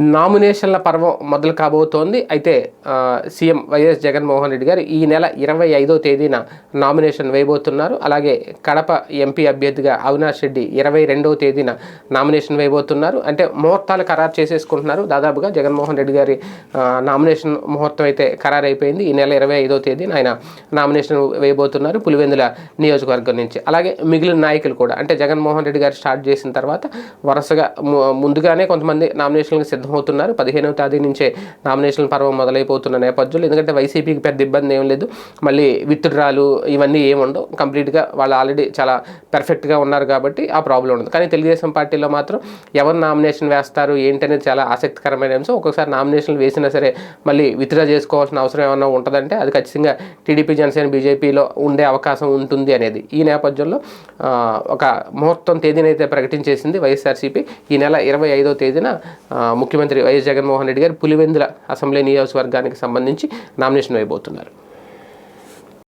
నామినేషన్ల పర్వం మొదలు కాబోతోంది. అయితే సీఎం వైఎస్ జగన్మోహన్ రెడ్డి గారు ఈ నెల ఇరవై ఐదో తేదీన నామినేషన్ వేయబోతున్నారు. అలాగే కడప ఎంపీ అభ్యర్థిగా అవినాష్ రెడ్డి ఇరవై రెండవ తేదీన నామినేషన్ వేయబోతున్నారు. అంటే ముహూర్తాలు ఖరారు చేసేసుకుంటున్నారు. దాదాపుగా జగన్మోహన్ రెడ్డి గారి నామినేషన్ ముహూర్తం అయితే ఖరారు అయిపోయింది ఈ నెల ఇరవై ఐదో తేదీన ఆయన నామినేషన్ వేయబోతున్నారు పులివెందుల నియోజకవర్గం నుంచి. అలాగే మిగిలిన నాయకులు కూడా అంటే జగన్మోహన్ రెడ్డి గారు స్టార్ట్ చేసిన తర్వాత వరుసగా ము- ముందుగానే కొంతమంది నామినేషన్లకు సిద్ధమవుతున్నారు. పదిహేనవ తేదీ నుంచే నామినేషన్ పర్వం మొదలైపోతున్న నేపథ్యంలో ఎందుకంటే వైసీపీకి పెద్ద ఇబ్బంది ఏం లేదు. మళ్ళీ విత్డ్రాలు ఇవన్నీ ఏముండవు కంప్లీట్గా వాళ్ళు ఆల్రెడీ చాలా పెర్ఫెక్ట్గా ఉన్నారు కాబట్టి ఆ ప్రాబ్లం ఉండదు. కానీ తెలుగుదేశం పార్టీలో మాత్రం ఎవరు నామినేషన్ వేస్తారు ఏంటనేది చాలా ఆసక్తికరమైన అంశం. ఒక్కొక్కసారి నామినేషన్లు వేసినా సరే మళ్ళీ విత్డ్రా చేసుకోవాల్సిన అవసరం ఏమన్నా ఉంటుందంటే అది ఖచ్చితంగా టీడీపీ జనసేన బీజేపీలో ఉండే అవకాశం ఉంటుంది అనేది. ఈ నేపథ్యంలో ఒక ముహూర్తం తేదీనైతే ప్రకటించేసింది వైఎస్ఆర్సీపీ. ఈ నెల ఇరవై ఐదో తేదీన ముఖ్య ముఖ్యమంత్రి వైఎస్ జగన్మోహన్ రెడ్డి గారు పులివెందుల అసెంబ్లీ నియోజకవర్గానికి సంబంధించి నామినేషన్ వేయబోతున్నారు.